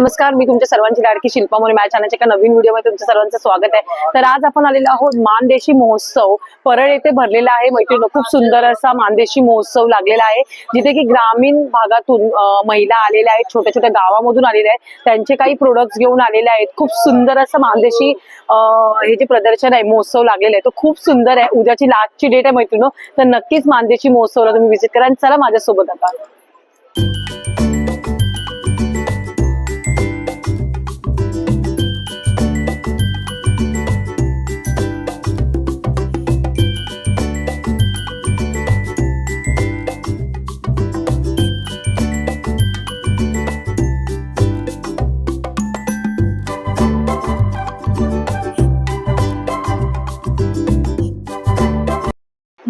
नमस्कार मी तुमच्या सर्वांची लाडकी शिल्पा मोरे माझ्या चॅनलच्या एका नवीन व्हिडिओमध्ये तुमचं सर्वांचं स्वागत आहे. तर आज आपण आलेलो आहोत मानदेशी महोत्सव. परळ येथे भरलेला आहे मैत्रिणी खूप सुंदर असा मानदेशी महोत्सव लागलेला आहे जिथे की ग्रामीण भागातून महिला आलेल्या आहेत छोट्या छोट्या गावामधून आलेल्या आहेत. त्यांचे काही प्रोडक्ट्स घेऊन आलेले आहेत. खूप सुंदर असं मानदेशी हे जे प्रदर्शन आहे महोत्सव लागलेला आहे तो खूप सुंदर आहे. उद्याची लास्टची डेट आहे मैत्रिणी तर नक्कीच मानदेशी महोत्सवला तुम्ही व्हिजिट करा आणि चला माझ्यासोबत आता.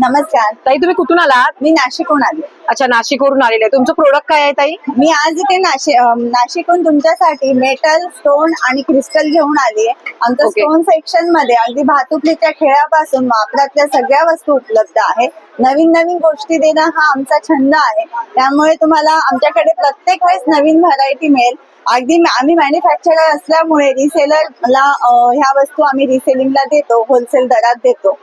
नमस्कार. ताई तुम्ही कुठून आलात? मी नाशिकहून आले. अच्छा नाशिकवरून आलेले. आहे तुमचं प्रोडक्ट काय आहे ताई? मी आज इथे नाशिक नाशिकहून तुमच्यासाठी मेटल स्टोन आणि क्रिस्टल घेऊन आली आहे. आमचं Okay. स्टोन सेक्शनमध्ये अगदी भातुकलीच्या खेळापासून वापरातल्या सगळ्या वस्तू उपलब्ध आहे नवीन नवीन गोष्टी देणं हा आमचा छंद आहे. त्यामुळे तुम्हाला आमच्याकडे प्रत्येक वेळेस नवीन व्हरायटी मिळेल. अगदी म- आम्ही मॅन्युफॅक्चरर असल्यामुळे रिसेलरला ह्या वस्तू आम्ही रिसेलिंगला देतो होलसेल दरात देतो.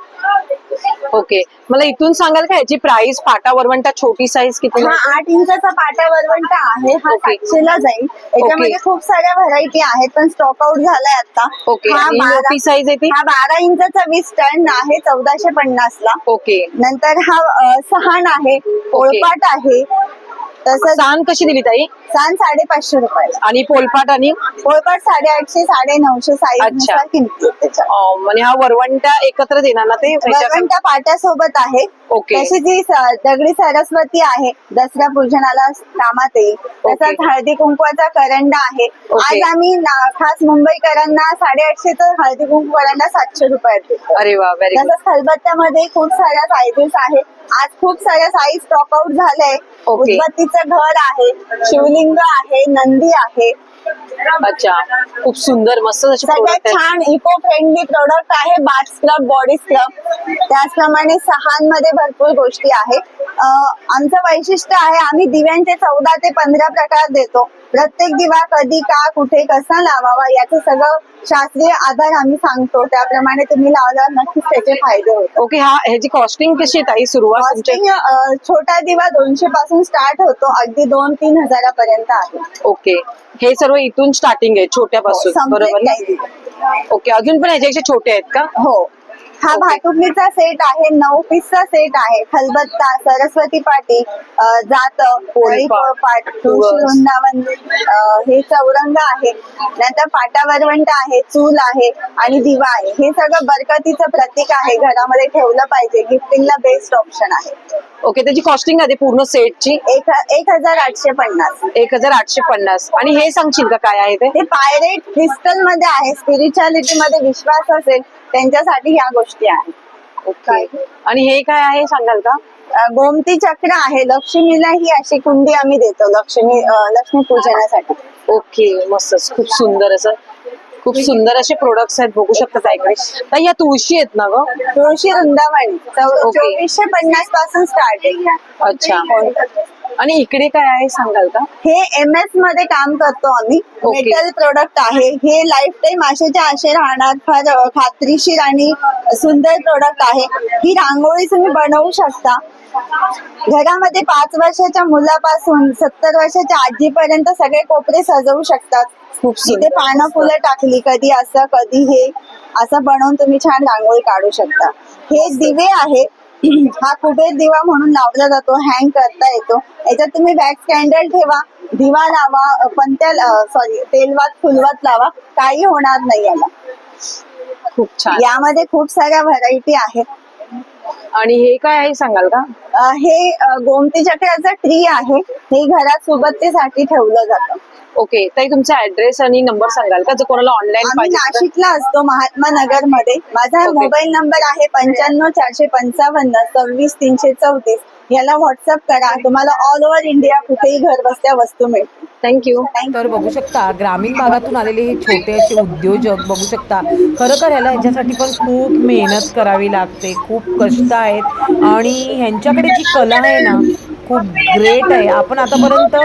ओके. मला इथून सांगाल का याची प्राइस पाटा वरवंटा छोटी साईज किती हा आठ इंचाचा पाटा वरवंटा आहे. हा Okay. सातशेला जाईल. याच्यामध्ये खूप साऱ्या व्हरायटी आहेत पण स्टॉक आउट झालाय आता. ओके. हा आणि बारा- मोठी साईज आहे ती? हा बारा इंचाचा वीस टन आहे चौदाशे पन्नास ला ओके. नंतर हा अ, सहाण आहे पोळपाट आहे तसंच सान कशी दिली ताई? साण साडेपाचशे रुपये. आणि पोलपाट आणि? पोळपाट साडेआठशे साडे नऊशे साईज अच्छा. किमती अं, म्हणजे हा वरवंटा एकत्र देणार ना ते? ह्याच्या- वरवंटा पाट्यासोबत आहे. ओके. तशी जी स- दगडी सरस्वती आहे दसऱ्या पूजनाला कामात येईल. तसंच हळदी कुंकवाचा करंडा आहे. ओके. आज आम्ही ना- खास मुंबईकरांना साडेआठशे तर हळदी कुंकू करंडा सातशे रुपयात देतो. अरे वा व्हेरी गुड तसंच खलबत्त्यामध्ये खूप साऱ्या साईजेस आहेत. आज खूप साऱ्या साईज स्टॉक आउट झालंय. ओके. उदबत्तीचं घर आहे शिवलिंग आहे नंदी आहे. अच्छा खूप सुंदर मस्त सगळ्यात छान इको फ्रेंडली प्रोडक्ट आहे बाथ स्क्रब बॉडी स्क्रब त्याचप्रमाणे सहांमध्ये भरपूर गोष्टी आहेत आमचं वैशिष्ट्य आहे आम्ही दिव्यांचे चौदा ते पंधरा प्रकार देतो. प्रत्येक दिवा कधी का कुठे कसा लावावा याचं सगळं शास्त्रीय आधार आम्ही सांगतो. त्याप्रमाणे तुम्ही लावल्यावर नक्कीच त्याचे फायदे होतात. ओके हा ह्याची कॉस्टिंग कशी ताई? सुरुवात तुमच्या Costing, अं, छोटा दिवा दोनशे पासून स्टार्ट होतो. अगदी दोन तीन हजारापर्यंत आहे. ओके. हे सर्व इथून स्टार्टिंग आहे छोट्यापासून. संपलेत बरोबर ना? काही दिवे. ओके अजून पण ह्याच्यापेक्षा छोटे आहेत का? हो. हा. भातुकलीचा सेट आहे नऊ पीसचा सेट आहे. खलबत्ता सरस्वती पाटी जात पोळपाट, पाट तुळशी. वृंदावन हे चौरंग आहे. नंतर पाटावरवंट आहे चूल आहे आणि दिवा आहे. हे सगळं बरकतीचं प्रतीक आहे. घरामध्ये ठेवलं पाहिजे. गिफ्टिंगला बेस्ट ऑप्शन आहे. ओके त्याची कॉस्टिंग आहे पूर्ण सेटची एक एक हजार आठशे पन्नास. एक हजार आठशे पन्नास. आणि हे सांगशील का काय आहे ते? ते पायरेट क्रिस्टलमध्ये आहे. स्पिरिच्युअलिटी मध्ये विश्वास असेल त्यांच्यासाठी ह्या गोष्टी आहेत. ओके. आणि हे काय आहे सांगाल का? गोमती चक्र आहे. लक्ष्मीला ही अशी कुंडी आम्ही देतो लक्ष्मी लक्ष्मी पूजनासाठी. ओके मस्तच. खूप सुंदर असं. खूप सुंदर असे प्रोडक्ट्स आहेत. बघू शकता इकडे. तर या तुळशी आहेत ना ग? तुळशी वृंदावन. चोवीसशे पन्नासपासून स्टार्ट आहे. अच्छा. आणि इकडे काय आहे सांगाल का? हे एम एसमध्ये काम करतो आम्ही. मेटल प्रोडक्ट आहे. हे लाईफ टाईम आशेच्या आशे राहणार. फार अ, खात्रीशीर आणि सुंदर प्रोडक्ट आहे. ही रांगोळी तुम्ही बनवू शकता. घरामध्ये पाच वर्षाच्या मुलापासून सत्तर वर्षाच्या आजीपर्यंत सगळे कोपरे सजवू शकतात. खूप तिथे सुंदर. पानं फुलं टाकली. कधी असं कधी हे. असं बनवून तुम्ही छान रांगोळी काढू शकता. हे दिवे आहे हा कुबेर दिवा म्हणून लावला जातो हँग करता येतो. याच्यात तुम्ही बॅक कॅन्डल ठेवा दिवा लावा पंत्या सॉरी तेलवात फुलवात लावा काही होणार नाही याला. खूप छान. यामध्ये खूप साऱ्या व्हरायटी आहेत. आणि हे काय आहे सांगाल का? अ, हे अ, गोमती चक्राचं ट्री आहे. हे घरात सुबत्तेसाठी ठेवलं जातं. ओके ताई तुमचा ऍड्रेस आणि नंबर सांगाल का? जर कोणाला ऑनलाईन आम्ही पाहिजे तर? नाशिकला असतो महात्मा नगरमध्ये माझा. मोबाईल नंबर आहे पंच्याण्णव चारशे पंचावन्न सव्वीस तीनशे चौतीस. याला व्हॉट्सअप करा. तुम्हाला ऑल ओव्हर इंडिया कुठेही घर बसल्या वस्तू मिळतील. थँक्यू तर बघू शकता ग्रामीण भागातून आलेले हे छोटे असे उद्योजक बघू शकता. खरं ह्याला ह्याच्यासाठी पण खूप मेहनत करावी लागते खूप कष्ट आहेत. आणि ह्यांच्याकडे जी कला आहे ना खूप ग्रेट आहे. आपण आतापर्यंत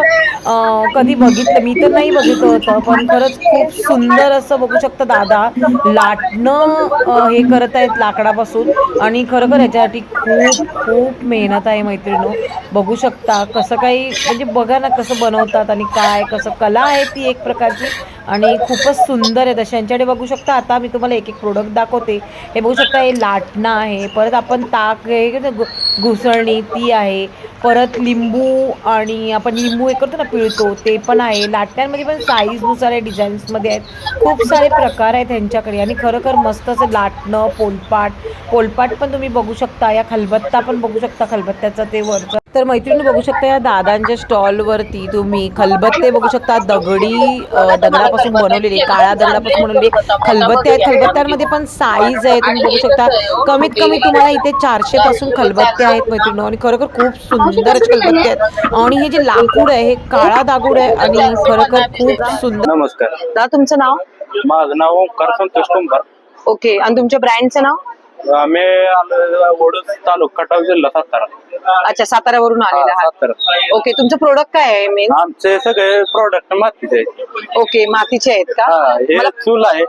कधी बघितलं मी तर नाही बघितलं होतं पण खरंच खूप सुंदर असं बघू शकता दादा. लाटणं हे करत आहेत लाकडापासून आणि खरोखर याच्यासाठी खूप खूप मेहनत आहे मैत्रिणी. बघू शकता कसं काही म्हणजे बघा ना कसं बनवतात आणि काय कसं कला आहे ती एक प्रकारची आणि खूपच सुंदर आहे. तशा यांच्याकडे बघू शकता. आता मी तुम्हाला एक एक प्रोडक्ट दाखवते. हे बघू शकता हे लाटणं आहे. परत आपण ताक हे घुसळणी ती आहे. परत लिंबू आणि आपण लिंबू हे करतो ना पिळतो ते पण आहे. लाटण्यांमध्ये पण साईजनुसार आहे डिझाईन्समध्ये आहेत. खूप सारे प्रकार आहेत त्यांच्याकडे आणि खरोखर मस्त असं लाटणं पोलपाट. पोलपाट पण तुम्ही बघू शकता या खलबत्ता पण बघू शकता खलबत्त्याचं ते वरचं. तर मैत्रिणी बघू शकता या दादांच्या स्टॉलवरती तुम्ही खलबत्ते बघू शकता दगडी दगडापासून बनवलेले काळ्या दगडापासून बनवलेले खलबत्ते आहेत. खलबत्त्यांमध्ये पण साईज आहे तुम्ही बघू शकता. कमीत कमी तुम्हाला इथे चारशे पासून खलबत्ते आहेत मैत्रिणी आणि खरोखर खूप सुंदर खलबत्ते आहेत. आणि हे जे लाकूड आहे हे काळा दागूड आहे आणि खरोखर खूप सुंदर नमस्कार. दादा तुमचं नाव? माझं नाव ओके. आणि तुमच्या ब्रँडचं नाव? आम्ही आलो वडूज तालुका खटाव जिल्हा सातारा. अच्छा साताऱ्यावरून आलेला हा, आहात. सातारा. ओके तुमचं प्रोडक्ट काय आहे मेन आमचे सगळे प्रोडक्ट मातीचे आहेत. ओके मातीचे आहेत का? हा हे मला चूल आहे.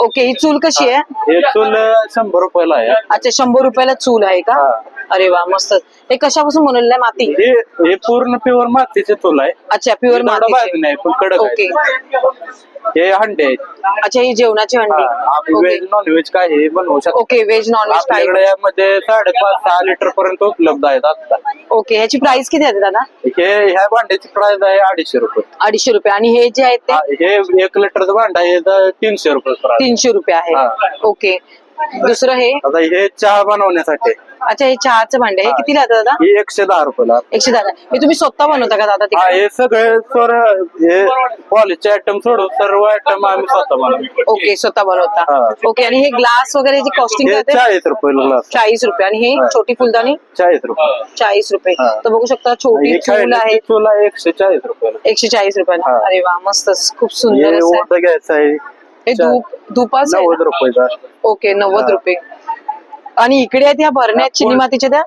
ओके ही चूल कशी आहे? हे चूल शंभर रुपयाला आहे. अच्छा शंभर रुपयाला चूल आहे का? हा. अरे वा मस्त. हे कशापासून बनवलेलं आहे माती? हे हे पूर्ण प्युअर मातीचे चूल आहे. अच्छा प्युअर माती नाही पण कडक ओके. आहे हे हंडे आहेत. अच्छा ही जेवणाची हा, हंडी आम्ही ओके. व्हेज नॉन व्हेज काय हे बनवू शकतो? ओके व्हेज नॉन व्हेज काय यामध्ये साडेपाच सहा लिटर पर्यंत उपलब्ध आहेत आता. ओके ह्याची प्राइस किती आहे दादा? हे ह्या भांड्याची प्राइस आहे अडीचशे रुपये. अडीचशे रुपये. आणि हे जे आहेत ते? हा, एक लिटरचं भांड आहे तीनशे रुपये प्राइस तीनशे रुपये आहे. हा. ओके. दुसरं हे? आता हे चहा बनवण्यासाठी. अच्छा हे चहाचं भांडे. हे किती लागतं दादा? ही एकशे दहा रुपयाला एकशे दहा. हे तुम्ही स्वतः बनवता का दादा हा तिकडे? हे सगळे सर हे पॉलिशचे आयटम सोडून सर्व आयटम आम्ही स्वतः बनवतो. ओके स्वतः बनवता. हा. ओके आणि हे ग्लास वगैरे जे कॉस्टिंग हे करते चाळीस रुपयाला ग्लास चाळीस रुपये. आणि हे हा. छोटी फुलदाणी? चाळीस रुपये. चाळीस रुपये. हा. तर बघू शकता छोटी हे आहे. चूल आहे एकशे चाळीस रुपयाला. एकशे चाळीस रुपयाला. हा. अरे वा मस्तच. खूप सुंदर हे असं. आहे. ओढ घ्यायचं आहे. हे धूप धुपाच आहे नव्वद ना? रुपयाचा ओके नव्वद. रुपये. आणि इकडे आहेत ह्या भरण्यात चिनी मातीच्या त्या?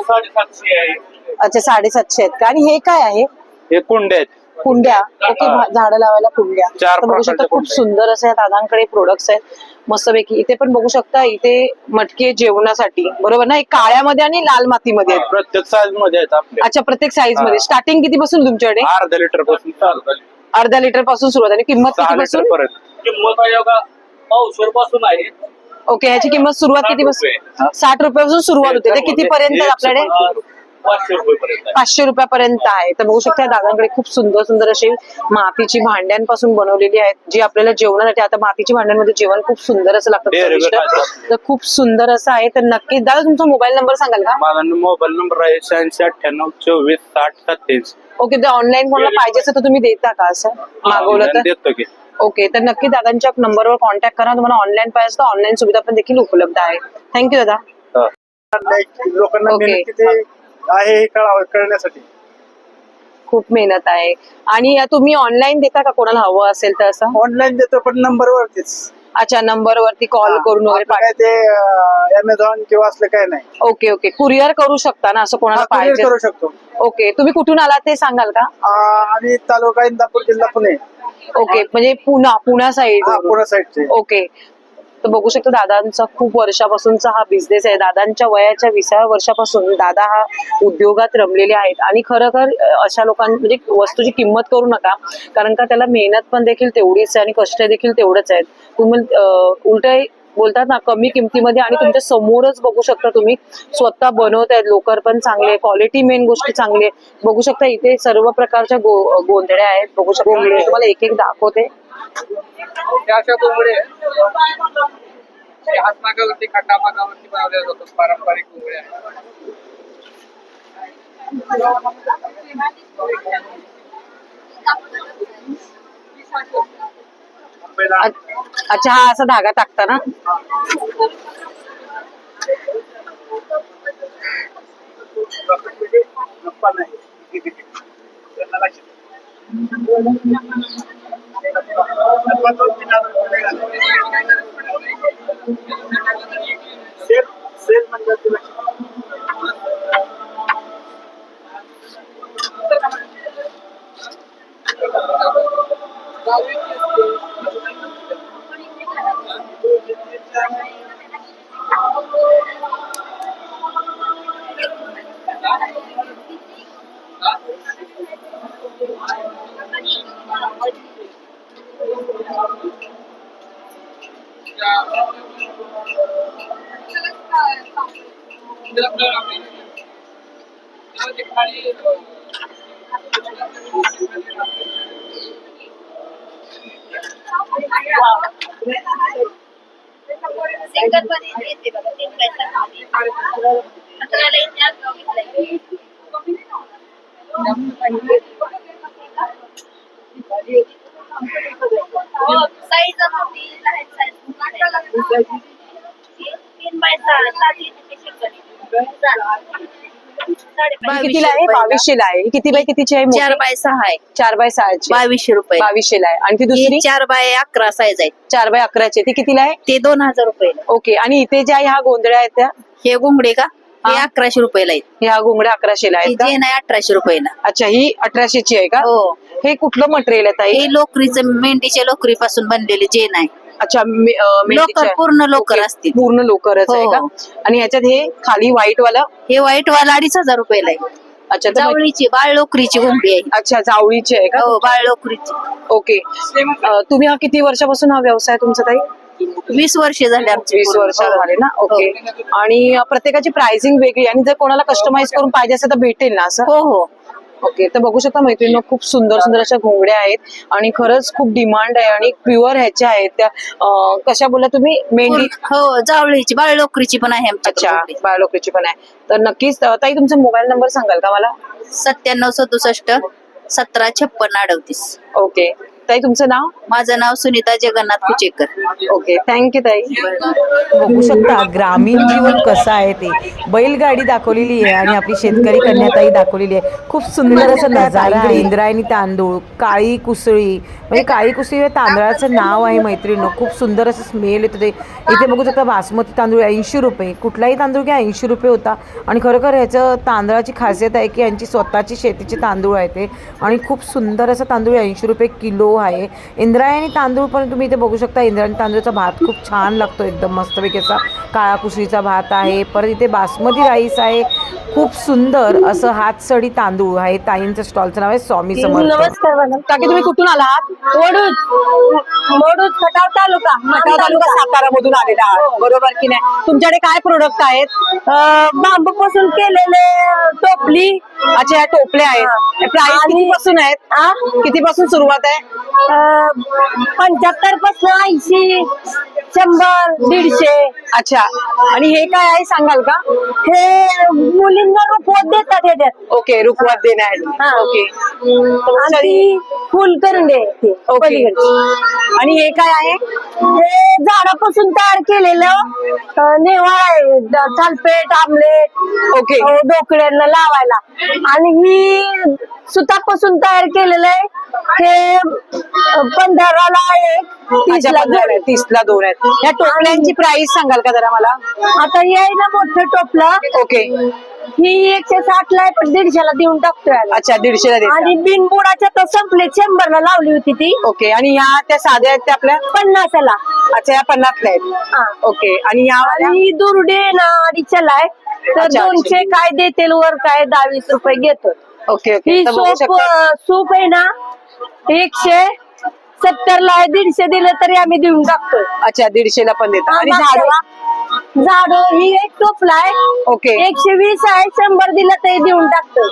साडेसातशे आहे अच्छा साडेसातशे आहेत का? आणि हे काय आहे? हे कुंडे आहेत. कुंड्या. ओके झाडं लावायला कुंड्या. चार तर बघू शकता प्रकारच्या खूप कुंड्या. सुंदर असे या दादांकडे प्रोडक्ट्स आहेत. मस्तपैकी. इथे पण बघू शकता इथे मटके जेवणासाठी. बरोबर ना? हे काळ्यामध्ये आणि लाल मातीमध्ये आहेत. प्रत्येक साईजमध्ये आहेत आपले. अच्छा प्रत्येक साईजमध्ये. हा. स्टार्टिंग किती पासून तुमच्याकडे? अर्धा लिटरपासून चालू अर्धा लिटरपासून सुरुवात आणि किंमत सहा किती लिटरपासून पर्यंत. किंमत आहे बघा पावशेरपासून आहे. ओके ह्याची किंमत सुरुवात किती रुपये. पासून साठ रुपयापासून सुरुवात होते. ते किती पर्यंत आपल्याकडे? पाचशे रुपये पर्यंत पाचशे रुपयापर्यंत आहे. तर बघू शकता दादांकडे खूप सुंदर सुंदर अशी मातीची भांड्यांपासून बनवलेली आहेत जी आपल्याला जेवणासाठी आता मातीची भांड्यांमध्ये जेवण खूप सुंदर असं लागतं. तर खूप सुंदर असं आहे. तर नक्कीच दादा तुमचा मोबाईल नंबर सांगाल का? माझा मोबाईल नंबर आहे शहाऐंशी अठ्ठ्याण्णव चोवीस साठ सत्तेचाळीस ओके तर ऑनलाईन कोणाला पाहिजे असेल तर तुम्ही देता का असं? मागवलं तर? देतो की. ओके तर नक्की दादांच्या नंबरवर कॉन्टॅक्ट करा. तुम्हाला ऑनलाईन पाहिजे तर ऑनलाईन सुविधा पण देखील उपलब्ध आहे. थँक्यू दादा. हा. लोकांना ओके. आहे हे कळावं कळण्यासाठी. खूप मेहनत आहे. आणि तुम्ही ऑनलाईन देता का? कोणाला हवं असेल तर असं? ऑनलाईन देतो पण नंबर वरतीच. अच्छा नंबर वरती कॉल करून वगैरे आपलं काय ते अमेझॉन किंवा असलं काय नाही. ओके ओके कुरिअर करू शकता ना असं कोणाला हा, courier पाहिजे? करू शकतो. ओके तुम्ही कुठून आलात ते सांगाल का? आ, आणि तालुका इंदापूर जिल्हा पुणे. ओके म्हणजे पुणा पुण्या साईड हा पुणे साईडचे ओके तर बघू शकतो दादांचा खूप वर्षापासूनचा हा बिझनेस आहे. दादांच्या वयाच्या विसाव्या वर्षापासून दादा हा उद्योगात रमलेले आहेत. आणि खरोखर अं, अशा लोकां म्हणजे वस्तूची किंमत करू नका. कारण का त्याला मेहनत पण देखील तेवढीच आहे आणि कष्ट देखील तेवढंच आहेत. तुम्ही उलट बोलतात ना कमी किमतीमध्ये आणि तुमच्या समोरच बघू शकता तुम्ही. स्वतः बनवत आहेत लोकर पण चांगले क्वालिटी मेन गोष्टी चांगली. बघू शकता इथे सर्व प्रकारच्या गो गोंधळ्या आहेत. बघू शकता. तुम्हाला एक एक दाखवते हातमागावरती खटामागावरती बनवल्या जातात पारंपरिक अ- अच्छा हा असा धागा टाकता ना सेफ सेफ बन जाती है Thank you. सिंगलमध्ये येते बघा तीन पैसा खाली अकराला येते आज बघितलंय. साईज होती लहान साईज तीन बाय सहा सात येते सिंगल साडेपाच कितीला आहे? बावीसशेला आहे. किती बाय कितीची आहे? चार बाय सहा आहे. चार बाय सहाची. बावीसशे रुपये. बावीसशेला आहे. आणि ती दुसरी? चार बाय अकरा साईज आहे. चार बाय अकराची. ती कितीला आहे? ते दोन हजार रुपये ओके. आणि इथे ज्या ह्या गोंधळ्या आहेत त्या? हे घुंगडे का? हे. अकराशे रुपयाला आहेत. ह्या घोंगड्या अकराशेला आहेत जे नाही अठराशे रुपयाला. अच्छा ही अठराशेची आहे का? हो. हे कुठलं मटेरियल आहे ताई? हे लोकरीचं मेंढीच्या लोकरी पासून बनलेले जेन आहे. अच्छा मे- अं, मेहंदीच्या- लोकर पूर्ण लोकर ओके, असतील. पूर्ण लोकरच आहे हो. का आणि ह्याच्यात हे खाली व्हाईट वाला? हे व्हाईट वाला अडीच हजार रुपयाला आहे. अच्छा तर मग- जावळीची बाळ लोकरीची घुंगडी आहे. अच्छा जावळीची आहे का? हो बाळ लोकरीची. ओके. अं, तुम्ही हा किती वर्षापासून हा व्यवसाय तुमचा ताई? वीस वर्ष झाले आमची वीस वर्ष हो. झाले ना? ओके. आणि अं, प्रत्येकाची प्राइसिंग वेगळी आणि जर कोणाला कस्टमाइज करून पाहिजे असेल तर भेटेल ना असं? हो हो. ओके तर बघू शकता मैत्रिणी खूप सुंदर सुंदर अशा घोंगड्या आहेत आणि खरंच खूप डिमांड आहे आणि प्युअर ह्याच्या आहेत त्या अं, कशा बोला तुम्ही? मेंढी? हो जावळीची बाळ लोकरीची पण आहे अच्छा घुंगडी. बायोलोकरीची पण आहे. तर नक्कीच अं, ताई तुमचा मोबाईल नंबर सांगाल का मला? सत्त्याण्णव सदुसष्ट सतरा छप्पन अडतीस. ओके. ताई तुमचं नाव? माझं नाव Sunita Jagannath Kuchekar. Okay thank you ताई. बघू शकता ग्रामीण जीवन कसं आहे ते. बैलगाडी दाखवलेली आहे आणि आपली शेतकरी कन्याताई दाखवलेली आहे. खूप सुंदर असं नजारा आहे. इंद्रायणी तांदूळ काळी कुसळी. म्हणजे काळी कुसळी हे तांदळाचं नाव आहे मैत्रिणी खूप सुंदर असं स्मेल येतं ते. इथे बघू शकता बासमती तांदूळ ऐंशी रुपये. कुठलाही तांदूळ घ्या ऐंशी रुपये होता. आणि खरोखर ह्याचं तांदळाची खासियत आहे की यांची स्वतःची शेतीचे तांदूळ आहे ते. आणि खूप सुंदर असं तांदूळ ऐंशी रुपये किलो आहे. इंद्रायणी तांदूळ पण तुम्ही इथे बघू शकता. इंद्रायणी तांदूळचा भात खूप छान लागतो एकदम मस्तपैकी असा काळा कुसळीचा भात आहे. परत इथे बासमती राईस आहे. खूप सुंदर असं हातसडी तांदूळ आहे. ताईंचं स्टॉलचं नाव आहे स्वामी समर्थ. नमस्कार मॅडम. काकी तुम्ही कुठून आलात? मोडूज मोडूज खटाव तालुका. खटाव तालुका सातारा मधून आलेला आहात. बरोबर की नाही? तुमच्याकडे काय प्रोडक्ट आहेत? बांबू पासून केलेले टोपली. अच्छा या टोपल्या आहेत. प्राइस किती पासून आहेत? किती पासून सुरुवात आहे? पंच्याहत्तरपासून ऐंशी. शंभर दीडशे. अच्छा. आणि हे काय आहे सांगाल का? हे मुलींना रुपवत देतात ह्याच्यात. ओके रुखवात हा. ओके. आणि ती फुल ते ओके. पलीकडचे. आणि हे काय आहे? हे झाडापासून तयार केलेलं अं, नेवाळ आहे. द- थालपेट आमलेट ओके. अं, डोकड्यांना लावायला. आणि ही सुतापासून तयार केलेलं आहे. हे पंधराला एक अच्छा, तीसला पंधरा जोडी. आहेत, तीसला दोन आहेत. या टोपल्यांची प्राइस सांगाल का जरा मला? आता हे आहे ना मोठं टोपलं. ओके ही एकशे साठ ला आहे पण दीडशेला देऊन टाकतोय आम्ही. अच्छा दीडशेला देता. आणि बिनबुडाच्या तर संपले शंभरला लावली होती ती. ओके आणि ह्या त्या साध्या आहेत त्या आपल्या? पन्नासाला. अच्छा या पन्नासला आहेत. हा. ओके आणि वाल्या? आणि दुर्डे ना अडीचला आहे. तर अच्छा, दोनशे काय देतील वर काय दहावीस रुपये घेतो ओके ओके ही तर बघू सूप शकता. सूप आहे ना एकशे सत्तर ला आहे दीडशे दिले तरी आम्ही देऊन टाकतोय. अच्छा दीडशेला पण देता. आणि झाडू? झाड ही एक टोपला आहे. ओके. एकशे वीस आहे शंभर दिलं तरी देऊन टाकतोय.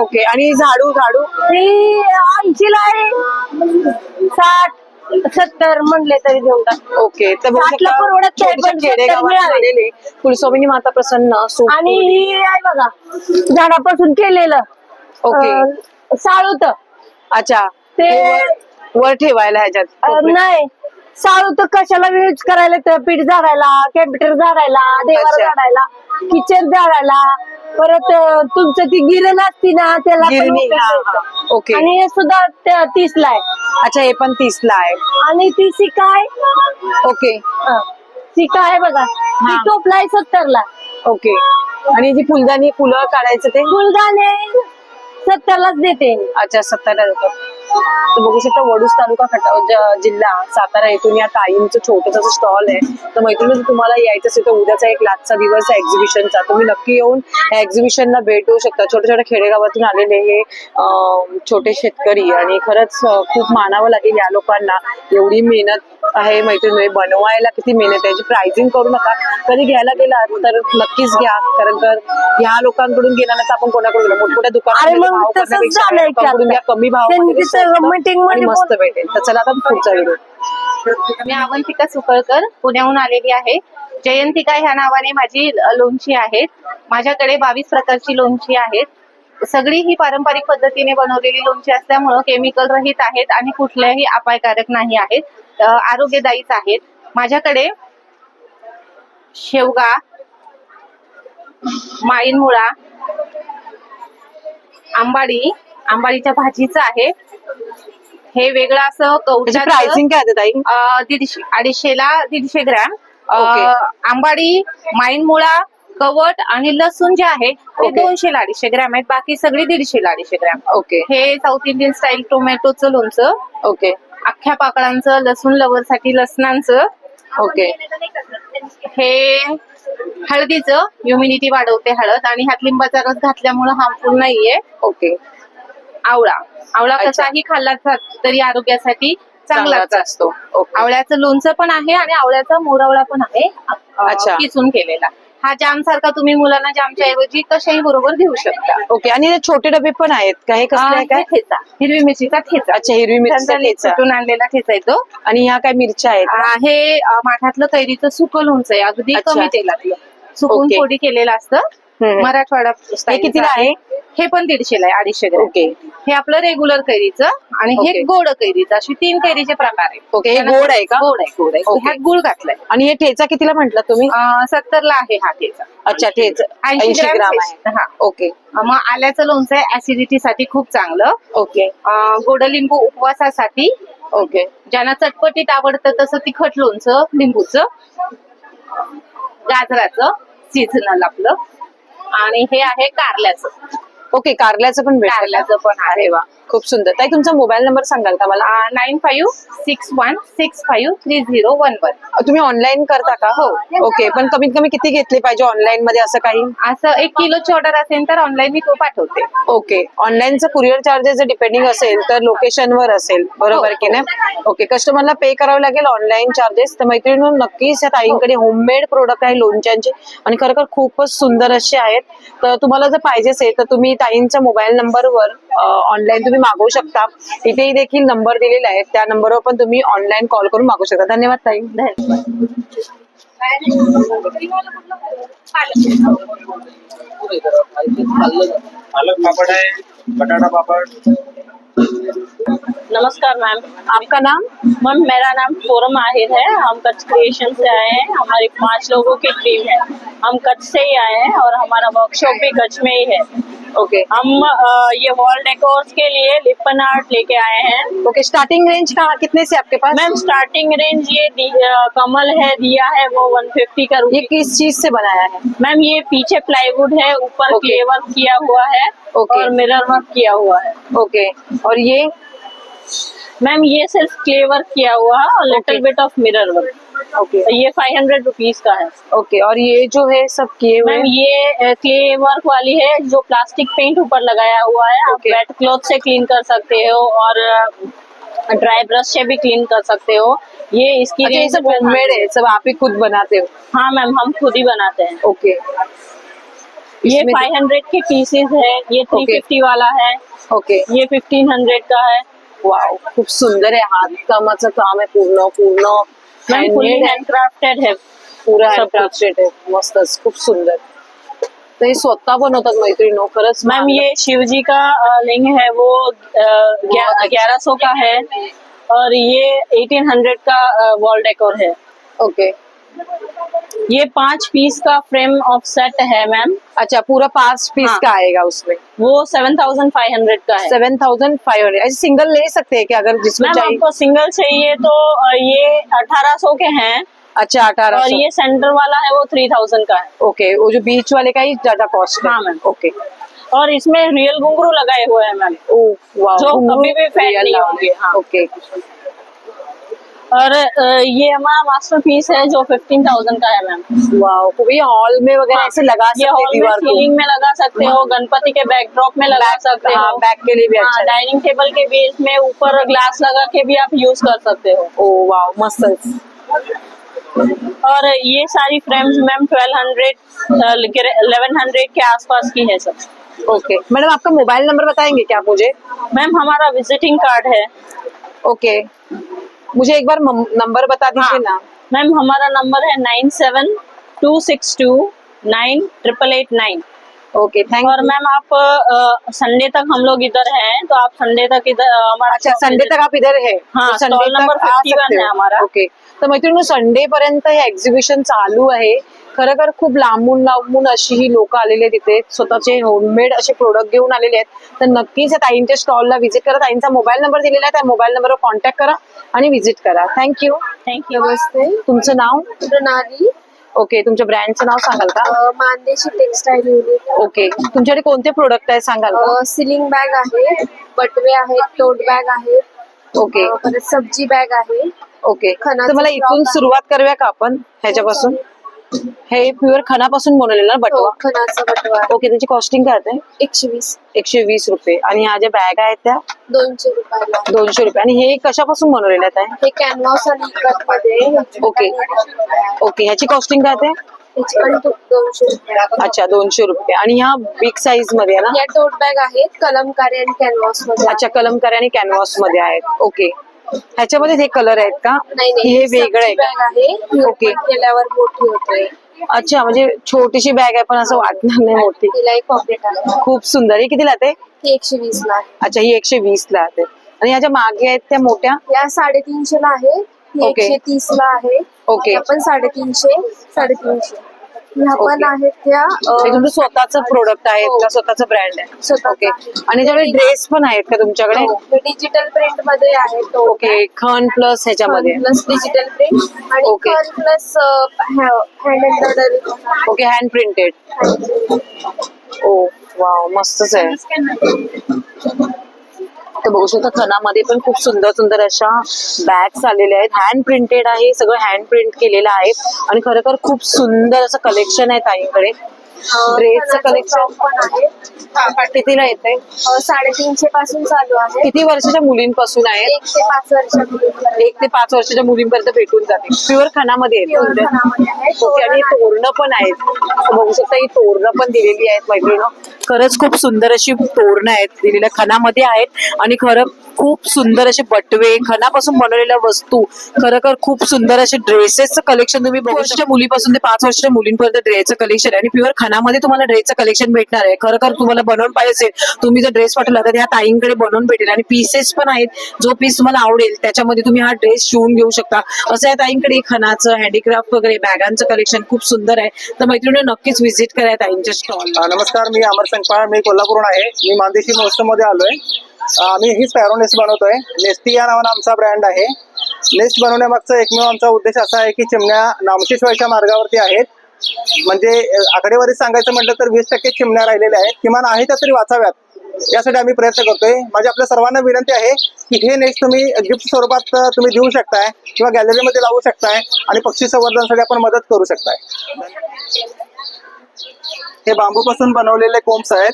ओके आणि झाडू झाडू? ही ऐंशी ला आहे. साठ सत्तर म्हणले तरी देऊन टाकतो ओके तर बघू साठला परवडत नाही, छोट्या पण खेडेगावात सत्तर मिळाले. झालेले कुलस्वामिनी माता प्रसन्न सूप आणि ही आहे बघा झाडापासून केलेलं. ओके. अं, साळूत. अच्छा. ते वर- वर ठेवायला ह्याच्यात नाही. साळूत कशाला यूज करायला तर पीठ झाडायला कॅम्प्युटर झाडायला देवार अच्छा. झाडायला किचन झाडायला. परत तुमचं ती गिरण असती ना त्याला. ओके. आणि हे सुद्धा तीसला आहे. अच्छा हे पण तीसला आहे. आणि ती सिका आहे. ओके हा. सिका आहे बघा. ती. टोपला आहे सत्तरला. ओके आणि जी फुलदाणी फुलं काढायचं ते? फुलदाणे सत्तरलाच देते. अच्छा सत्तर तर बघू शकता वडूस तालुका खटा जिल्हा सातारा येथून या ताईंचं छोटस स्टॉल आहे. तर मैत्रिणी जर तुम्हाला यायचं असेल तर उद्याचा एक लाचचा दिवस आहे एक्झिबिशनचा तुम्ही नक्की येऊन या एक्झिबिशनला भेट देऊ शकता. छोट्या छोट्या खेडेगावातून आलेले हे छोटे शेतकरी आणि खरंच खूप मानावं लागेल या लोकांना. एवढी मेहनत आहे मैत्रिणी बनवायला किती मेहनत आहे याची प्राइसिंग करू नका. कधी घ्यायला गेला तर नक्कीच घ्या. कारण तर ह्या लोकांकडून गेला नाही तर आपण कोणाकडून गेलो? मोठमोठ्या भाव लोकांकडून घ्या. कमी मध्ये मस्त भेटेल. तर चला आता पुढचा व्हिडिओ मी अवंतिका सुकळकर पुण्याहून आलेली आहे. जयंतिका ह्या नावाने माझी लोणची आहेत. माझ्याकडे बावीस प्रकारची लोणची आहेत. सगळी ही पारंपरिक पद्धतीने बनवलेली लोणची असल्यामुळं केमिकल रहित आहेत आणि कुठल्याही अपायकारक नाही आहेत. आरोग्यदायीच आहेत. माझ्याकडे शेवगा माळीनमुळा आंबाडी आंबाडीच्या भाजीचं आहे. हे वेगळं असं प्राइसिंग काय ताई? दीडशे अडीचशेला दीडशे ग्रॅम. आंबाडी माईनमुळा कवट आणि लसूण जे आहे ते ओके. दोनशेला अडीचशे ग्रॅम आहेत. बाकी सगळी दीडशेला अडीचशे ग्रॅम. ओके. हे साऊथ इंडियन स्टाईल टोमॅटोचं लोणचं. ओके. अख्ख्या पाकळांचं लसूण लवरसाठी लसणांचं. ओके. हे हळदीचं ह्युमिनिटी वाढवते हळद. आणि ह्यात लिंबाचा रस घातल्यामुळे हार्मफुल नाहीये. ओके. आवळा. आवळा. कसाही खाल्ला तरी आरोग्यासाठी चांगलाच असतो. आवळ्याचं लोणचं पण आहे आणि आवळ्याचा मोरावळा पण आहे. किसून केलेला. हा जाम सारखा तुम्ही मुलांना जामच्या ऐवजी कशाही बरोबर देऊ शकता. ओके आणि हे छोटे डबे पण आहेत का? हे कसले आहे अ, काय? हे ठेचा. हिरवी मिरचीचा ठेचा. अच्छा हिरवी मिरची ठेचा. कुटून आणलेला ठेचा येतो आणि ह्या काय मिरच्या आहेत? हे अ, माठातलं कैरीचं सुकं लोणचं आहे. अगदी अच्छा. कमी तेलातलं. सुकून. पोडी केलेलं असतं. मराठवाडा हे कितीला आहे? हे पण दीडशेला आहे अडीचशे ग्रॅम. ओके. हे आपलं रेग्युलर कैरीचं आणि. हे गोड कैरीचं अशी तीन कैरीचे प्रकार आहेत. ओके, हे गोड आहे का? गोड आहे गोड आहे. ह्यात गुळ घातलाय. आणि हे ठेचा कितीला म्हंटल तुम्ही? सत्तर ला आहे हा ठेचा. अच्छा ठेच. 80 ऐंशी ग्रॅम आहे. हा. ओके. मग आल्याचं लोणचं आहे ऍसिडिटी साठी खूप चांगलं. ओके. अं, गोडलिंबू उपवासासाठी. ओके. ज्यांना चटपटीत आवडतं तसं तिखट लोणचं लिंबूचं गाजराचं सीझनल आपलं. आणि हे आहे कारल्याचं. ओके कारल्याचं पण भेटेल. कारल्याचं पण आहे. वा. खूप सुंदर. ताई तुमचा मोबाईल नंबर सांगाल का मला? Nine five six one six five three zero one one. तुम्ही ऑनलाईन करता का? हो. ओके पण कमीत कमी किती घेतले पाहिजे ऑनलाईन मध्ये असं काही? असं एक किलोची ऑर्डर असेल तर ऑनलाईन मी तो पाठवते. ओके ऑनलाईनचं कुरिअर चार्जेस डिपेंडिंग असेल तर लोकेशनवर असेल बरोबर की नाही? ओके कस्टमरला पे करावं लागेल ऑनलाईन चार्जेस. तर मैत्रिणी नक्कीच या ताईंकडे होममेड प्रोडक्ट आहे लोणच्यांचे आणि खरोखर खूपच सुंदर असे आहेत. तर तुम्हाला जर पाहिजे असेल तर तुम्ही ताईंच्या मोबाईल नंबरवर ऑनलाईन तुम्ही मागवू शकता. इथेही देखील नंबर दिलेला आहे त्या नंबरवर पण तुम्ही ऑनलाईन कॉल करून मागवू शकता. धन्यवाद ताई. पालक पापड आहे बटाटा पापड. नमस्कार मैम। आपका नाम? मैम मेरा नाम फोरम आहिर है। हम कच्छ क्रिएशन से आए हैं। हमारी पाँच लोगों की टीम है। हम कच्छ से ही आए हैं और हमारा वर्कशॉप भी कच्छ में ही है। Okay okay. हम अ, ये वॉल डेकोर्स के लिए लिपन आर्ट लेके आए हैं। ओके स्टार्टिंग रेंज कहाँ कितने से आपके पास? मैम स्टार्टिंग रेंज ये अ, कमल है दिया है वो 150 का ये किस चीज़ से बनाया है? मैम ये पीछे प्लाईवुड है ऊपर ओके। क्ले वर्क किया हुआ है ओके। और मिरर वर्क किया हुआ है। ओके और ये मैम ये सिर्फ़ क्ले वर्क किया हुआ है और little. Bit of mirror work okay ये फाइव हंड्रेड रुपीज़ का है। ओके और ये जो है सब किए मैम ये क्ले वर्क वाली है जो प्लास्टिक पेंट ऊपर लगाया हुआ है। आप। वेट क्लॉथ से क्लीन कर सकते हो और ड्राई ब्रश से भी क्लीन कर सकते हो। ये इसकी अच्छा ये सब होममेड है? सब आप ही खुद बनाते हो? हाँ मैम हम खुद ही बनाते हैं। ओके ये इसमें- फाइव हंड्रेड के पीसेस है ये थ्री ओके। फिफ्टी वाला है। ओके ये फिफ्टीन हंड्रेड का है। वाव खूप सुंदर आहे हात कामाचं काम आहे पूर्ण पूर्ण मैम फुली handmade आहे. हँडक्राफ्टेड है। पूरा सब हँडक्राफ्टेड आहे मस्तच खूप सुंदर। तर हे स्वतः बनवतात मैत्रिणी खरंच मैम ये शिव जी का अ, लिंग है वो अच्छा। ग्यारह सौ का है। और ये एटीन हंड्रेड का वॉल डेकोर है। ओके ये पाँच पीस का फ्रेम ऑफ़ सेट है मैम। अच्छा पूरा पाँच पीस हाँ। का आएगा उसमें? वो सेवन थाउज़ेंड फाइव हंड्रेड का है। Seven thousand five hundred. Single ले सकते हैं क्या अगर चाहिए? आपको सिंगल चाहिए तो ये अठारह सौ के हैं। अच्छा अठारह और ये सेंटर वाला है वो थ्री थाउज़ेंड का है। ओके वो जो बीच वाले का ही ज़्यादा कॉस्ट हाँ, मैम। ओके। और इसमें रियल घुंघरू लगाए हुए हैं मैम। जो कभी भी fade नहीं होंगे, हाँ। ओके। और ये हमारा मास्टर पीस है जो फिफ्टीन थाउज़ेंड का है मैम ये हॉल में वगैरह ऐसे लगा सकते हैं दीवार सीलिंग में लगा सकते हो गणपति के बैकड्रॉप में लगा सकते हाँ, हो back के लिए भी अच्छा डाइनिंग टेबल के बेस में ऊपर ग्लास लगा के भी आप यूज़ कर सकते हो। ओ वाव मस्त और ये सारी frames ma'am twelve hundred eleven hundred के आसपास की है सब। ओके मैडम आपका मोबाइल नंबर बताएँगे क्या मुझे? मैम हमारा विजिटिंग कार्ड है। ओके मुझे एक बार नंबर बता दीजिए ना। मैम हमारा नंबर है nine seven two six two nine triple eight nine okay thank और मैम आप संडे तक हम लोग इधर हैं तो आप संडे तक इधर हमारा अच्छा संडे तक आप इधर है? हाँ, तो संडे 51 सकते है हो. हमारा. ओके तर मैत्रिणी संडे पर्यंत हे एक्झिबिशन चालू आहे. खरोखर खूप लांबून लांबून अशी ही लोक आलेले आहेत तिथे स्वतःचे होममेड असे प्रोडक्ट घेऊन आलेले आहेत. तर नक्कीच या ताईंच्या स्टॉलला व्हिजिट करा. ताईंचा मोबाईल नंबर दिलेला आहे. त्या मोबाईल नंबरवर कॉन्टॅक्ट करा. आणि व्हिजिट करा. थँक्यू थँक्यू नमस्ते. तुमचं नाव? प्रणाली ओके तुमच्या ब्रँडचं नाव सांगाल का? अ, मानदेशी टेक्सटाईल युनिट ओके तुमच्याकडे कोणते प्रोडक्ट आहे सांगाल का? सिलिंग बॅग आहे बटवे आहेत टोट बॅग आहे. ओके परत सब्जी बॅग आहे. ओके खणाचं मला इथून आहे. सुरुवात करूया का आपण ह्याच्यापासून? हे प्युअर खणापासून बनवलेलं ना हो, बटवा खणाचा बटवा. ओके त्याची कॉस्टिंग काय आहे एकशे वीस. एकशे वीस रुपये. आणि ह्या ज्या बॅग आहेत त्या? दोनशे रुपयाला. आहे. दोनशे रुपये. आणि हे कशापासून बनवलेले आहेत हे कॅनव्हास आणि कटमध्ये. ओके. ओके ह्याची कॉस्टिंग काय आहे रुपये. अच्छा दोनशे रुपये. आणि ह्या बिग साईजमध्ये आहे ना? या टोट बॅग आहेत कलमकारी आणि कॅनव्हासमध्ये. अच्छा कलमकारी आणि कॅनव्हासमध्ये आहेत. ओके. ह्याच्यामध्ये हे कलर आहेत का? नाही नाही हे वेगळं आहे. का ओके. केल्यावर मोठी होते. अच्छा म्हणजे छोटीशी बॅग आहे पण असं वाटणार नाही मोठी. तिला एक पॉकेट आहे. खूप सुंदर. ही कितीला ते? ती एकशे वीस ला आहे. अच्छा ही एकशे वीस ला आहे आणि ह्या ज्या मागे आहेत त्या मोठ्या? या साडेतीनशे ला आहे. ही ओके. एकशे तीस ला आहे ओके. पण साडेतीनशे साडेतीनशे. ह्या पण ओके. आहेत त्या अ, तुमचं स्वतःच प्रोडक्ट आहे हो. स्वतःचं ब्रँड आहे? स्वतःचं ओके आहे. आणि त्याच्याकडे ड्रेस पण आहेत का तुमच्याकडे? हो, हे डिजिटल प्रिंटमध्ये आहे तो ओके खन प्लस ह्याच्यामध्ये. प्लस डिजिटल प्रिंट आणि okay. Plus hand embroidery okay hand printed oh wow मस्तच आहे. तर बघू शकता. खणामध्ये पण खूप सुंदर सुंदर अशा बॅग्स आलेल्या आहेत. हँड प्रिंटेड आहे सगळं हँड प्रिंट केलेलं आहे. आणि खरोखर खूप सुंदर असं कलेक्शन आहे ताईकडे. ड्रेसचं कलेक्शन पण आहे. कितीला येते साडेतीनशे पासून चालू आहे. किती वर्षाच्या मुलींपासून आहे एक ते पाच वर्षापर्यंत एक ते पाच वर्षाच्या मुलींपर्यंत भेटून जाते प्युअर खणामध्ये येते. ओके आणि तोरणं पण आहेत. बघू शकता ही तोरणं पण दिलेली आहेत मैत्रिणी खरंच खूप सुंदर अशी तोरणं आहेत दिलेल्या खणामध्ये आहेत. आणि खरं खूप सुंदर असे बटवे खणापासून बनवलेल्या वस्तू खरोखर खूप सुंदर असे ड्रेसेसचं कलेक्शन तुम्ही बघू वर्षाच्या मुलीपासून ते पाच वर्षाच्या मुलींपर्यंत ड्रेसचं कलेक्शन आहे. आणि प्युअर खणामध्ये तुम्हाला ड्रेसचं कलेक्शन भेटणार आहे. खरोखर तुम्हाला बनवून पाहिजे असेल तुम्ही जर ड्रेस पाठवला तर ह्या ताईंकडे बनवून भेटेल. आणि पीसेस पण आहेत जो पीस तुम्हाला आवडेल त्याच्यामध्ये तुम्ही हा ड्रेस शिवून घेऊ शकता. असं या ताईंकडे खणाचं हँडीक्राफ्ट वगैरे बॅगांचं कलेक्शन खूप सुंदर आहे. तर मैत्रिणी नक्कीच व्हिजिट करा ताईंच्या स्टॉल नमस्कार मी अमर संकपाळ मी कोल्हापूरहून आहे. मी मानदेशी महोत्सवमध्ये आलोय. आम्ही हीच स्पॅरो नेस्ट बनवतोय. नेस्टी या नावानं आमचा ब्रँड आहे. नेस्ट बनवण्यामागचा एकमेव आमचा उद्देश असा आहे की चिमण्या नामशेष व्हायच्या मार्गावरती आहेत. म्हणजे आकडेवारी सांगायचं म्हटलं तर वीस टक्के चिमण्या राहिलेल्या आहेत. किमान आहे त्या तरी वाचाव्यात. यासाठी आम्ही प्रयत्न करतोय. माझी आपल्या सर्वांना विनंती आहे की हे नेक्स्ट तुम्ही गिफ्ट स्वरूपात तुम्ही देऊ शकताय किंवा गॅलरीमध्ये लावू शकताय आणि पक्षी संवर्धनासाठी आपण मदत करू शकताय. हे बांबूपासून बनवलेले कोम्स आहेत.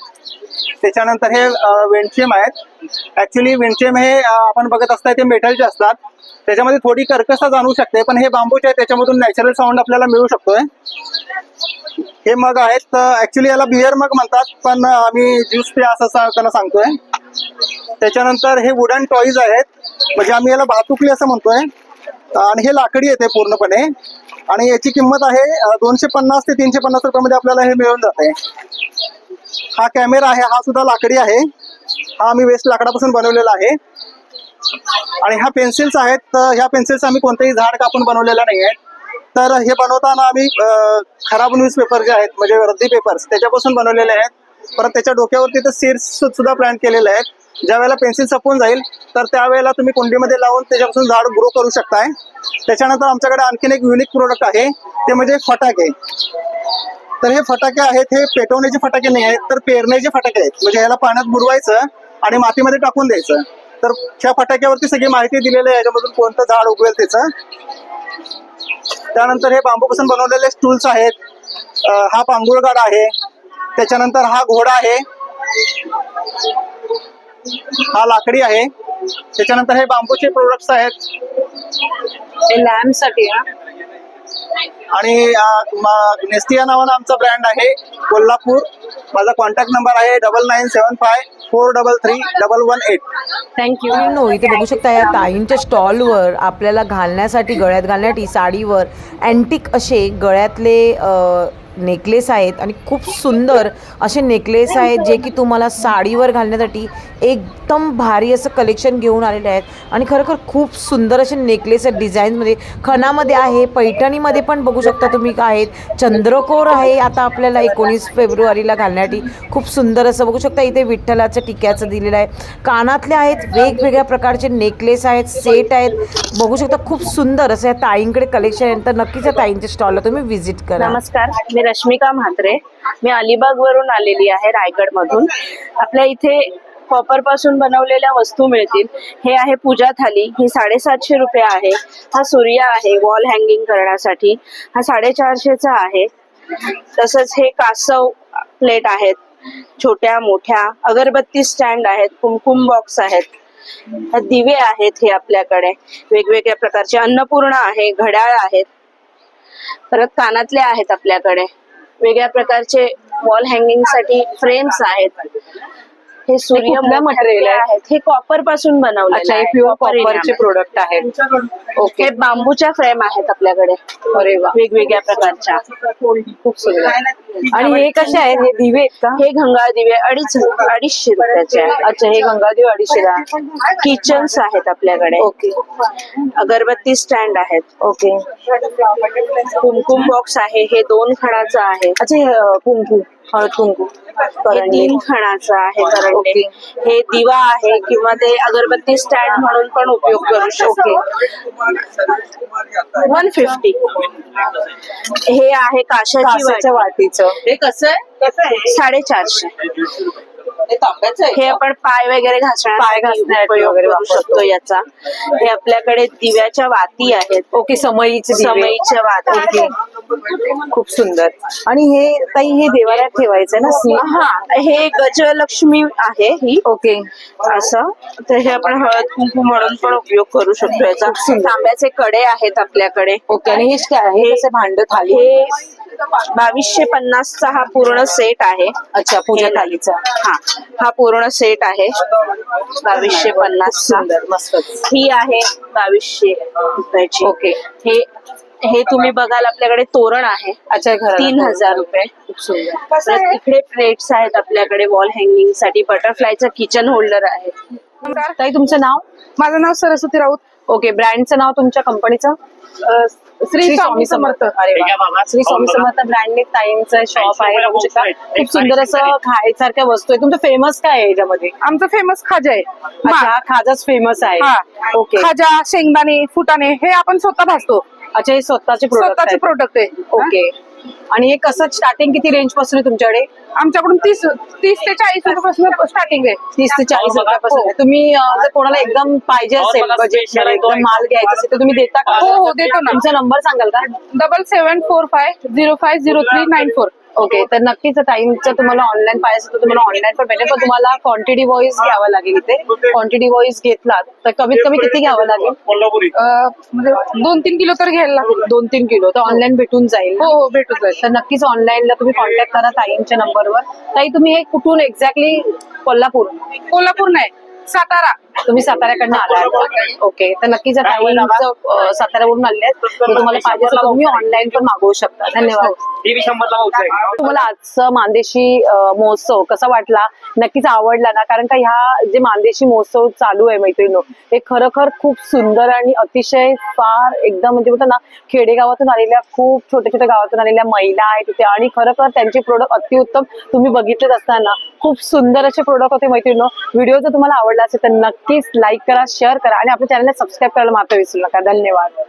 त्याच्यानंतर हे विंडचेम आहेत. ऍक्च्युली विंडचेम हे आपण बघत असताय ते मेटलचे असतात. त्याच्यामध्ये थोडी कर्कसा जाणवू शकते पण हे बांबूचे आहेत त्याच्यामधून नॅचरल साऊंड आपल्याला मिळू शकतोय. हे मग आहेत ऍक्च्युली याला बियर मग म्हणतात पण आम्ही ज्यूस प्या असं सा- त्यांना सांगतोय. त्याच्यानंतर हे वुडन टॉईज आहेत. म्हणजे आम्ही याला भातुकली असं म्हणतोय. आणि हे लाकडी येते पूर्णपणे. आणि याची किंमत आहे दोनशे पन्नास ते तीनशे पन्नास रुपयामध्ये आपल्याला हे मिळून जाते. हा कॅमेरा आहे हा सुद्धा लाकडी आहे. हा आम्ही वेस्ट लाकडापासून बनवलेला आहे. आणि ह्या पेन्सिल्स आहेत तर ह्या पेन्सिल्स आम्ही कोणतेही झाड कापून बनवलेलं नाही तर हे बनवताना आम्ही खराब न्यूज पेपर जे आहेत म्हणजे रद्दी पेपर्स त्याच्यापासून बनवलेले आहेत. परत त्याच्या डोक्यावरती तर सीड्स सुद्धा प्लॅन केलेले आहेत. ज्या वेळेला पेन्सिल सपून जाईल तर त्यावेळेला तुम्ही कुंडीमध्ये लावून त्याच्यापासून झाड ग्रो करू शकताय. त्याच्यानंतर आमच्याकडे आणखीन एक युनिक प्रोडक्ट आहे ते म्हणजे फटाके. तर हे फटाके आहेत हे पेटवण्याचे फटाके नाही आहेत तर पेरण्याचे फटाके आहेत. म्हणजे ह्याला पाण्यात बुडवायचं आणि मातीमध्ये टाकून द्यायचं. तर ह्या फटाक्यावरती सगळी माहिती दिलेली आहे याच्यामधून कोणतं झाड उगवेल त्याचं. त्यानंतर हे बांबूपासून बनवलेले स्टूल्स आहेत. हा पांगुळगाड आहे. त्याच्यानंतर हा घोडा आहे. हा लाकडी आहे. त्याच्यानंतर हे बांबूचे प्रोडक्ट्स आहेत. हे लॅम्पसाठी आणि नेस्टिया नावानं आमचा ब्रँड आहे. कोल्हापूर. माझा कॉन्टॅक्ट नंबर आहे double nine seven five four double three double one eight thank you no इथे बघू शकता या ताईंच्या स्टॉलवर आपल्याला घालण्यासाठी गळ्यात घालण्यासाठी साडीवर अँटिक असे गळ्यातले नेकलेस आहेत आणि खूप सुंदर असे नेकलेस आहेत जे की तुम्हाला साडीवर घालण्यासाठी एकदम भारी असं कलेक्शन घेऊन आलेले आहेत. आणि खरोखर खूप सुंदर असे नेकलेस आहेत डिझाईन्समध्ये खणामध्ये आहे पैठणीमध्ये पण बघू शकता तुम्ही काय आहेत. चंद्रकोर आहे आता आपल्याला एकोणीस फेब्रुवारीला घालण्यासाठी. खूप सुंदर असं बघू शकता इथे विठ्ठलाचं टिक्याचं दिलेलं आहे. कानातले आहेत वेगवेगळ्या प्रकारचे नेकलेस आहेत सेट आहेत. बघू शकता खूप सुंदर असं या ताईंकडे कलेक्शन आहे. तर नक्कीच या ताईंच्या स्टॉलला तुम्ही व्हिजिट करा. नमस्कार. रश्मिका म्हात्रे. मी अलिबाग वरून आलेली आहे रायगड मधून आपल्या इथे कॉपरपासून बनवलेल्या वस्तू मिळतील. हे आहे पूजा थाली. ही साडेसातशे रुपये आहे. हा सूर्य आहे वॉल हँगिंग करण्यासाठी. हा साडेचारशेचा आहे. तसंच हे कासव प्लेट आहेत. छोट्या मोठ्या अगरबत्ती स्टँड आहेत. कुमकुम बॉक्स आहेत. दिवे आहेत हे आपल्याकडे. वेगवेगळ्या प्रकारचे अन्नपूर्ण आहे घड्याळ आहेत. परत कानातले आहेत आपल्याकडे. वेगळ्या प्रकारचे वॉल हँगिंगसाठी फ्रेम्स आहेत. हे सूर्य आहे? आहेत? हे कॉपरपासून बनवलेले हे आहे. प्युअर कॉपरचे. प्रोडक्ट आहेत. ओके बांबूच्या फ्रेम आहेत आपल्याकडे. अरे वेगवेगळ्या प्रकारच्या. खूप सुंदर. आणि हे कसे आहेत? हे दिवे आहेत का? हे गंगाळ दिवे अडीच अडीचशे रुपयाचे अच्छा हे गंगादेव अडीचशेला किचन्स आहेत आपल्याकडे. ओके अगरबत्ती स्टँड आहेत. ओके कुमकुम बॉक्स आहे. हे दोन खणाचं आहे. अच्छा कुंकू हळद कुंकू हे करंडे. खणाचं आहे करंडे. हे दिवा आहे किंवा ते अगरबत्ती स्टँड म्हणून पण उपयोग करू शकतो वन फिफ्टी हे आहे काशाची कासाच्या वाटी वाटीचं. हे कसं आहे? साडेचारशे. हे आपण पाय वगैरे पाय घासण्यासाठी वगैरे करू शकतो. याचा. हे आपल्याकडे दिव्याच्या वाती आहेत. ओके समईचे. समईच्या वाती. खूप सुंदर. आणि हे ताई हे देवाऱ्यात ठेवायचंय ना सी हा हे गजलक्ष्मी आहे ही. ओके. असं. तर हे आपण हळद कुंकू म्हणून पण उपयोग करू शकतो याचा. तांब्याचे कडे आहेत आपल्याकडे. ओके आणि हे काय आहे? हे भांड थाली? हे बावीसशे पन्नासचा हा पूर्ण सेट आहे. अच्छा पूजा थालीचा. हा हा पूर्ण सेट आहे. बावीसशे पन्नास सुंदर मस्तच. ही आहे बावीसशे रुपयाची. ओके. हे हे तुम्ही बघाल आपल्याकडे तोरण आहे. अच्छा घराला तीन हजार रुपये. खूप सुंदर. परत इकडे प्लेट्स आहेत आपल्याकडे वॉल हँगिंगसाठी. बटरफ्लायचं किचन होल्डर आहे. ताई तुमचं नाव? माझं नाव सरस्वती राऊत. ओके ब्रँडचं नाव तुमच्या कंपनीचं श्री स्वामी समर्थ. अरे. श्री स्वामी समर्थ ब्रँडेड ताईंचं शॉप आहे. खूप सुंदर असं खायसारख्या वस्तू आहे. तुमचं फेमस काय आहे याच्यामध्ये? आमचं फेमस खाजा आहे. अच्छा हा खाजाच फेमस आहे. हा. ओके खाजा शेंगदाणे फुटाणे हे आपण स्वतः भाजतो. अच्छा हे स्वतःचे प्रोडक्ट स्वतःचे प्रोडक्ट आहे. ओके आणि हे कसं स्टार्टिंग किती रेंजपासून आहे तुमच्याकडे? आमच्याकडून तीस तीस ते चाळीस रुपयापासून स्टार्टिंग आहे. तीस ते चाळीस रुपयापासून आहे. तुम्ही अं, जर कोणाला एकदम पाहिजे असेल बजेट एकदम माल घ्यायचा असेल तर तुम्ही देता का? हो, हो, देतो ना. तुमचा नंबर सांगाल का? Double seven four five zero five zero three nine four okay तर नक्कीच टाइमचं तुम्हाला ऑनलाईन पाहिजे तर तुम्हाला ऑनलाईन पण भेटेल. पण तुम्हाला क्वांटिटी वाईज घ्यावा लागेल इथे. क्वांटिटी वाईज घेतलात तर कमीत कमी किती घ्यावं लागेल? म्हणजे दोन तीन किलो तर घ्यायला लागेल. दोन तीन किलो तर ऑनलाईन भेटून जाईल हो हो भेटून जाईल. तर नक्कीच ऑनलाईनला तुम्ही कॉन्टॅक्ट करा ताईंच्या नंबरवर ताई तुम्ही हे कुठून एक्झॅक्टली कोल्हापूर? कोल्हापूर नाही. सातारा. तुम्ही साताऱ्याकडनं आलाय ओके तर नक्कीच साताऱ्यावरून आले आहेत. हे तुम्हाला पाहिजे तर तुम्ही ऑनलाईन पण मागवू शकता. धन्यवाद. तुम्हाला आजचं मानदेशी महोत्सव कसा वाटला? नक्कीच आवडला ना? कारण का ह्या जे मानदेशी महोत्सव चालू आहे मैत्रिणी हे खरोखर खूप सुंदर आणि अतिशय फार एकदम म्हणजे बोलतो ना खेडेगावातून आलेल्या खूप छोट्या छोट्या गावातून आलेल्या महिला आहेत तिथे आणि खरोखर त्यांचे प्रोडक्ट अतिउत्तम तुम्ही बघितलेच असताना. खूप सुंदर असे प्रोडक्ट होते मैत्रिणी व्हिडिओ जर तुम्हाला आवडला असेल तर नक्कीच लाईक करा शेअर करा आणि आपल्या चॅनलला सबस्क्राईब करायला मात्र विसरू नका. धन्यवाद.